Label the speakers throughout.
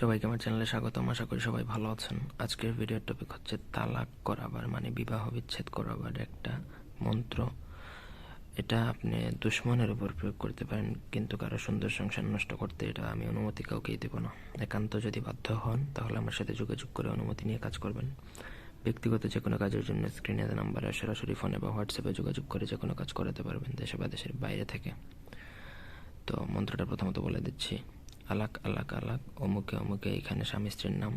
Speaker 1: সবাইকে আমার চ্যানেলে স্বাগতম। আশা করি সবাই ভালো আছেন। আজকের ভিডিওর টপিক হচ্ছে তালাক করাবার মানে বিবাহ বিচ্ছেদ করাবার একটা মন্ত্র। এটা আপনি দুশ্মনের উপর প্রয়োগ করতে পারেন, কিন্তু কারও সুন্দর সংসার নষ্ট করতে এটা আমি অনুমতি কাউকেই দেব না। একান্ত যদি বাধ্য হন, তাহলে আমার সাথে যোগাযোগ করে অনুমতি নিয়ে কাজ করবেন। ব্যক্তিগত যে কোনো কাজের জন্য স্ক্রিনে নাম্বারে সরাসরি ফোনে বা হোয়াটসঅ্যাপে যোগাযোগ করে যে কোনো কাজ করাতে পারবেন দেশে বা দেশের বাইরে থেকে। তো মন্ত্রটা প্রথমত বলে দিচ্ছি। আলাক আলাক আলাক, অমুকে অমুকে, এখানে স্বামী, স্ত্রীর নাম।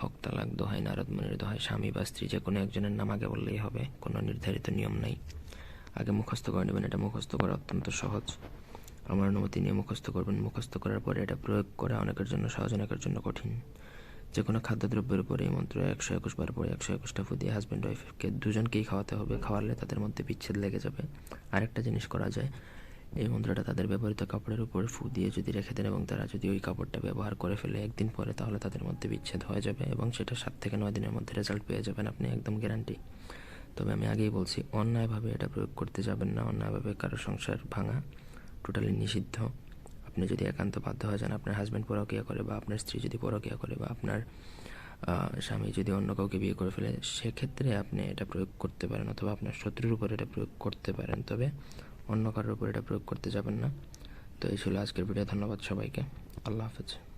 Speaker 1: হক, তালাক, দোহাই, নারদ, মনির, দোহাই, স্বামী বা স্ত্রী, যে কোনো একজনের নাম আগে বললেই হবে, কোনো নির্ধারিত নিয়ম নাই। আগে মুখস্থ করে নেবেন, এটা মুখস্থ করা অত্যন্ত সহজ। আমার অনুমতি নিয়ে মুখস্থ করবেন, মুখস্থ করার পরে এটা প্রয়োগ করা অনেকের জন্য সহজ, অনেকের জন্য কঠিন। যে কোনো খাদ্যদ্রব্যের উপরে এই মন্ত্র একশো একুশ বার পরে একশো একুশটা ফু দিয়ে হাজব্যান্ড ওয়াইফকে দুজনকেই খাওয়াতে হবে, খাওয়ালে তাদের মধ্যে বিচ্ছেদ লেগে যাবে। আরেকটা জিনিস করা যায় এই মন্ত্রটা তাদের ব্যবহৃত কাপড়ের উপর ফু দিয়ে যদি রেখে দেন এবং তারা যদি ওই কাপড়টা ব্যবহার করে ফেলে একদিন পরে, তাহলে তাদের মধ্যে বিচ্ছেদ হয়ে যাবে এবং সেটা সাত থেকে নয় দিনের মধ্যে রেজাল্ট পেয়ে যাবেন আপনি একদম গ্যারান্টি তবে আমি আগেই বলছি, অন্যায়ভাবে এটা প্রয়োগ করতে যাবেন না। অন্যায়ভাবে কারও সংসার ভাঙা টোটালি নিষিদ্ধ। আপনি যদি একান্ত বাধ্য হয়ে যান, আপনার হাজব্যান্ড পরকিয়া করে বা আপনার স্ত্রী যদি পরকিয়া করে বা আপনার স্বামী যদি অন্য কাউকে বিয়ে করে ফেলে, সেক্ষেত্রে আপনি এটা প্রয়োগ করতে পারেন অথবা আপনার শত্রুর উপর এটা প্রয়োগ করতে পারেন। তবে অন্য কারোর উপর এটা প্রয়োগ করতে যাবেন না। তো এই ছিল আজকের ভিডিও ধন্যবাদ সবাইকে। আল্লাহ হাফেজ।